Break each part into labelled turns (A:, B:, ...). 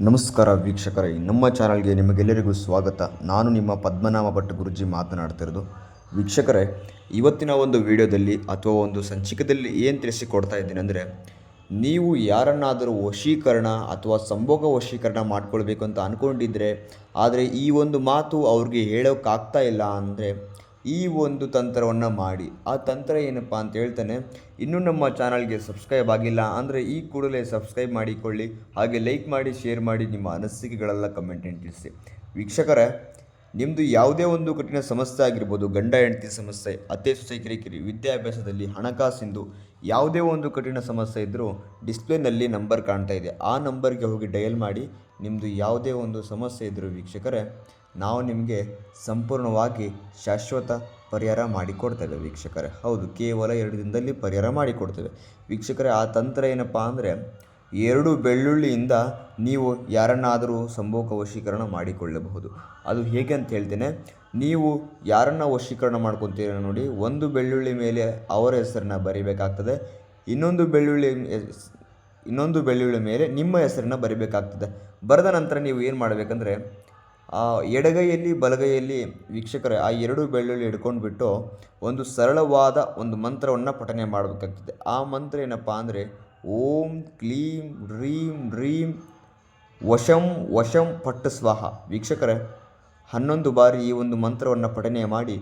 A: ನಮಸ್ಕಾರ ವೀಕ್ಷಕರೇ, ನಮ್ಮ ಚಾನಲ್ಗೆ ನಿಮಗೆಲ್ಲರಿಗೂ ಸ್ವಾಗತ. ನಾನು ನಿಮ್ಮ ಪದ್ಮನಾಭ ಭಟ್ ಗುರುಜಿ ಮಾತನಾಡ್ತಿರೋದು ವೀಕ್ಷಕರೇ, ಇವತ್ತಿನ ಒಂದು ವಿಡಿಯೋದಲ್ಲಿ ಅಥವಾ ಒಂದು ಸಂಚಿಕೆಯಲ್ಲಿ ಏನು ತಿಳಿಸಿಕೊಡ್ತಾ ಇದ್ದೀನಿ ಅಂದರೆ, ನೀವು ಯಾರನ್ನಾದರೂ ವಶೀಕರಣ ಅಥವಾ ಸಂಭೋಗ ವಶೀಕರಣ ಮಾಡ್ಕೊಳ್ಬೇಕು ಅಂತ ಅಂದ್ಕೊಂಡಿದ್ರೆ ಆದರೆ ಈ ಒಂದು ಮಾತು ಅವ್ರಿಗೆ ಹೇಳೋಕ್ಕಾಗ್ತಾ ಇಲ್ಲ ಅಂದರೆ ಈ ಒಂದು ತಂತ್ರವನ್ನು ಮಾಡಿ. ಆ ತಂತ್ರ ಏನಪ್ಪ ಅಂತ ಹೇಳ್ತಾನೆ, ಇನ್ನೂ ನಮ್ಮ ಚಾನಲ್ಗೆ ಸಬ್ಸ್ಕ್ರೈಬ್ ಆಗಿಲ್ಲ ಅಂದರೆ ಈ ಕೂಡಲೇ ಸಬ್ಸ್ಕ್ರೈಬ್ ಮಾಡಿಕೊಳ್ಳಿ, ಹಾಗೆ ಲೈಕ್ ಮಾಡಿ, ಶೇರ್ ಮಾಡಿ ನಿಮ್ಮ ಅನಿಸಿಕೆಗಳೆಲ್ಲ ಕಮೆಂಟನ್ನು ತಿಳಿಸಿ. ವೀಕ್ಷಕರೇ ನಿಮ್ಮದು ಯಾವುದೇ ಒಂದು ಕಠಿಣ ಸಮಸ್ಯೆ ಆಗಿರ್ಬೋದು, ಗಂಡ, ಹೆಂಡತಿ ಸಮಸ್ಯೆ, ಅತ್ತೆ, ಸೊಸೆ, ಕಿರಿಕಿರಿ, ವಿದ್ಯಾಭ್ಯಾಸದಲ್ಲಿ ಹಣಕಾಸಿಂದು ಯಾವುದೇ ಒಂದು ಕಠಿಣ ಸಮಸ್ಯೆ ಇದ್ದರೂ ಡಿಸ್ಪ್ಲೇನಲ್ಲಿ ನಂಬರ್ ಕಾಣ್ತಾ ಇದೆ. ಆ ನಂಬರ್ಗೆ ಹೋಗಿ ಡಯಲ್ ಮಾಡಿ ನಿಮ್ಮದು ಯಾವುದೇ ಒಂದು ಸಮಸ್ಯೆ ಇದ್ದರೂ ವೀಕ್ಷಕರೇ, ನಾವು ನಿಮಗೆ ಸಂಪೂರ್ಣವಾಗಿ ಶಾಶ್ವತ ಪರಿಹಾರ ಮಾಡಿಕೊಡ್ತೇವೆ ವೀಕ್ಷಕರೇ. ಹೌದು, ಕೇವಲ ಎರಡು ದಿನದಲ್ಲಿ ಪರಿಹಾರ ಮಾಡಿಕೊಡ್ತೇವೆ. ವೀಕ್ಷಕರೇ, ಆ ತಂತ್ರ ಏನಪ್ಪ ಅಂದರೆ ಎರಡು ಬೆಳ್ಳುಳ್ಳಿಯಿಂದ ನೀವು ಯಾರನ್ನಾದರೂ ಸಂಭೋಗ ವಶೀಕರಣ ಮಾಡಿಕೊಳ್ಳಬಹುದು. ಅದು ಹೇಗೆ ಅಂತ ಹೇಳ್ತೇನೆ, ನೀವು ಯಾರನ್ನ ವಶೀಕರಣ ಮಾಡ್ಕೊತೀರ ನೋಡಿ, ಒಂದು ಬೆಳ್ಳುಳ್ಳಿ ಮೇಲೆ ಅವರ ಹೆಸರನ್ನ ಬರಿಬೇಕಾಗ್ತದೆ, ಇನ್ನೊಂದು ಬೆಳ್ಳುಳ್ಳಿ ಇನ್ನೊಂದು ಬೆಳ್ಳುಳ್ಳಿ ಮೇಲೆ ನಿಮ್ಮ ಹೆಸರನ್ನ ಬರಿಬೇಕಾಗ್ತದೆ. ಬರೆದ ನಂತರ ನೀವು ಏನು ಮಾಡಬೇಕಂದ್ರೆ, ಆ ಎಡಗೈಯಲ್ಲಿ ಬಲಗೈಯಲ್ಲಿ ವೀಕ್ಷಕರ, ಆ ಎರಡು ಬೆಳ್ಳುಳ್ಳಿ ಹಿಡ್ಕೊಂಡು ಬಿಟ್ಟು ಒಂದು ಸರಳವಾದ ಒಂದು ಮಂತ್ರವನ್ನು ಪಠನೆ ಮಾಡಬೇಕಾಗ್ತದೆ. ಆ ಮಂತ್ರ ಏನಪ್ಪ ಅಂದರೆ ಓಂ ಕ್ಲೀಂ ರೀಂ ರೀಂ ವಶಂ ವಶಂ ಪಟ್ಟು ಸ್ವಾಹ ವೀಕ್ಷಕರೇ ಹನ್ನೊಂದು ಬಾರಿ ಈ ಒಂದು ಮಂತ್ರವನ್ನು ಪಠನೆ ಮಾಡಿ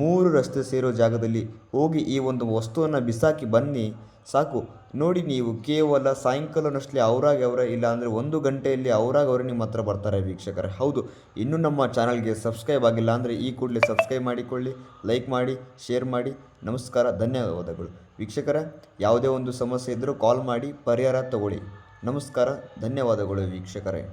A: ಮೂರು ರಸ್ತೆ ಸೇರೋ ಜಾಗದಲ್ಲಿ ಹೋಗಿ ಈ ಒಂದು ವಸ್ತುವನ್ನು ಬಿಸಾಕಿ ಬನ್ನಿ. ಸಾಕು. ನೋಡಿ ನೀವು ಕೇವಲ ಸಾಯಂಕಾಲನಷ್ಟೇ ಅವರಾಗಿ ಅವರ, ಇಲ್ಲ ಅಂದರೆ ಒಂದು ಗಂಟೆಯಲ್ಲಿ ಅವರಾಗಿ ಅವರೇ ನಿಮ್ಮ ಹತ್ರ ಬರ್ತಾರೆ ವೀಕ್ಷಕರೇ. ಹೌದು. ಇನ್ನೂ ನಮ್ಮ ಚಾನಲ್ಗೆ ಸಬ್ಸ್ಕ್ರೈಬ್ ಆಗಿಲ್ಲ ಅಂದರೆ ಈ ಕೂಡಲೇ ಸಬ್ಸ್ಕ್ರೈಬ್ ಮಾಡಿಕೊಳ್ಳಿ, ಲೈಕ್ ಮಾಡಿ, ಶೇರ್ ಮಾಡಿ. ನಮಸ್ಕಾರ, ಧನ್ಯವಾದಗಳು. ವೀಕ್ಷಕರ, ಯಾವುದೇ ಒಂದು ಸಮಸ್ಯೆ ಇದ್ದರೂ ಕಾಲ್ ಮಾಡಿ, ಪರಿಹಾರ ತಗೊಳ್ಳಿ. ನಮಸ್ಕಾರ, ಧನ್ಯವಾದಗಳು ವೀಕ್ಷಕರೇ.